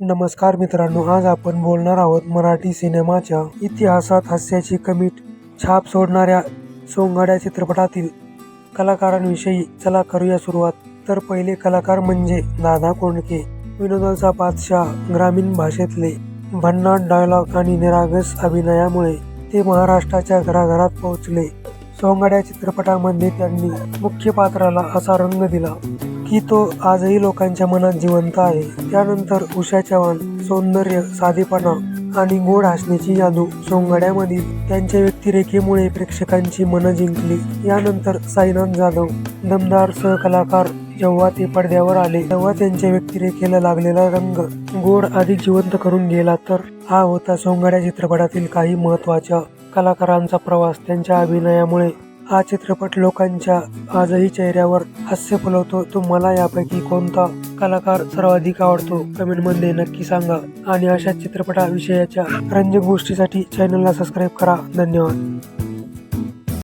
नमस्कार मित्रांनो आज आपण बोलणार आहोत मराठी सिनेमाच्या इतिहासात हास्याची कमी छाप सोडणाऱ्या सोंगाड्या चित्रपटातील कलाकारांविषयी. चला करूया सुरुवात. तर पहिले कलाकार म्हणजे दादा कोंडके. विनोदाचा बादशाह ग्रामीण भाषेतले भन्नाट डायलॉग आणि निरागस अभिनयामुळे ते महाराष्ट्राच्या घराघरात पोहोचले. सोंगाड्या चित्रपटामध्ये त्यांनी मुख्य पात्राला असा रंग दिला. की तो आजही लोकांच्या मनात जिवंत आहे. त्यानंतर उषा चव्हाण सौंदर्य साधेपणा आणि गोड हसण्याची जादू सोंगड्यामधील त्यांच्या व्यक्तिरेखेमुळे प्रेक्षकांची मनं जिंकली. यानंतर साईनाथ जाधव दमदार सहकलाकार जेव्हा ते पडद्यावर आले तेव्हा त्यांच्या व्यक्तिरेखेला लागलेला रंग गोड अधिक जिवंत करून गेला तर हा होता सोंगड्या चित्रपटातील काही महत्त्वाच्या कलाकारांचा प्रवास. त्यांच्या अभिनयामुळे हा चित्रपट लोकांच्या आजही चेहऱ्यावर हास्य फुलवतो. तुम्हाला यापैकी कोणता कलाकार सर्वाधिक आवडतो? कमेंटमध्ये नक्की सांगा. आणि अशा चित्रपटाविषयाच्या रंजक गोष्टीसाठी चॅनलला सबस्क्राईब करा. धन्यवाद.